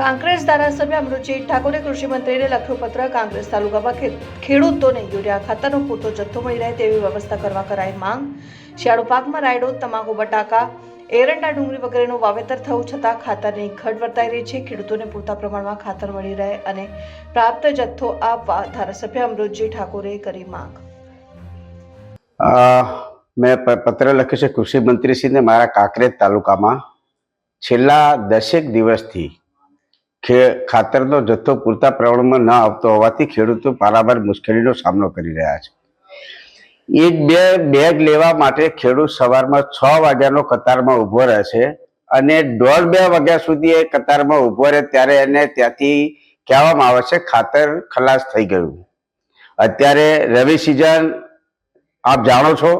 કાંકરેજ ધારાસભ્ય અમૃતજી ઠાકોરે કૃષિમંત્રીને લખ્યું પત્ર, કાંગ્રેસ તાલુકામાં ખેડૂતોને યુરિયા ખાતરનો પૂરતો જથ્થો મળી રહે તેવી વ્યવસ્થા કરવા કરાઈ માંગ. શિયાળુ પાકમાં રાયડો, તમાકુ, બટાકા, એરંડા, ડુંગળી વગેરેનું વાવેતર થવું છતાં ખાતરની ઘટ વર્તાઈ રહી છે. ખેડૂતોને પૂરતા પ્રમાણમાં ખાતર મળી રહે અને પ્રાપ્ત જથ્થો આપવા ધારાસભ્ય અમૃતજી ઠાકોરે કરી માંગ. મેં પત્ર લખ્યું છે, કૃષિ મંત્રીશ્રીને મારા કાંકરેજ તાલુકામાં છેલ્લા દસેક દિવસથી ખાતરનો જથ્થો પૂરતા પ્રમાણમાં ન આવતો હોવાથી ખેડૂતો પારાવાર મુશ્કેલીનો સામનો કરી રહ્યા છે. એક બે બેગ લેવા માટે ખેડૂત સવારમાં છ વાગ્યાનો કતારમાં ઊભો રહે છે અને દોઢ બે વાગ્યા સુધી એ કતારમાં ઊભો રહે ત્યારે એને ત્યાંથી કહેવામાં આવે છે, ખાતર ખલાસ થઈ ગયું. અત્યારે રવિ સિઝન, આપ જાણો છો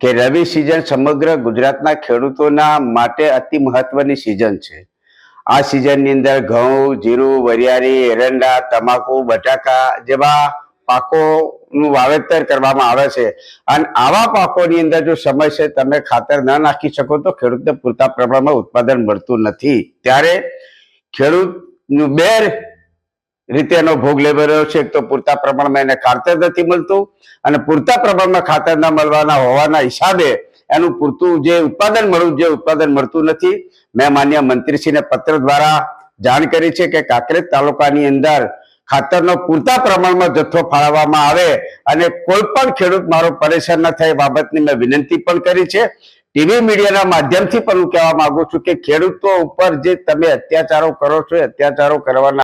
કે રવિ સિઝન સમગ્ર ગુજરાતના ખેડૂતોના માટે અતિ મહત્વની સિઝન છે. આ સિઝનની અંદર ઘઉં, જીરું, વરિયાળી, એરંડા, તમાકુ, બટાકા જેવા પાકોનું વાવેતર કરવામાં આવે છે. અને આવા પાકોની અંદર જો સમયસર તમે ખાતર ન નાખી શકો તો ખેડૂતને પૂરતા પ્રમાણમાં ઉત્પાદન મળતું નથી. ત્યારે ખેડૂતનું બે રીતે એનો ભોગ લઈ રહ્યો છે, એક તો પૂરતા પ્રમાણમાં એને ખાતર નથી મળતું અને પૂરતા પ્રમાણમાં ખાતર ન મળવાના હોવાના હિસાબે એનું પૂરતું જે ઉત્પાદન મળવું જે ઉત્પાદન મળતું નથી, મેં માન્ય મંત્રીશ્રીને પત્ર દ્વારા જાણ કરી છે કે કાંકરેજ તાલુકાની અંદર ખાતરનો પૂરતા પ્રમાણમાં જથ્થો ફાળવવામાં આવે અને કોઈ પણ ખેડૂત મારો પરેશાન ન થાય બાબતની મેં વિનંતી પણ કરી છે. ટીવી મીડિયાના માધ્યમથી પણ હું કહેવા માંગુ છું કે ખેડૂતો ઉપર જે તમે અત્યાચારો કરો છો અત્યાચારો કરવાના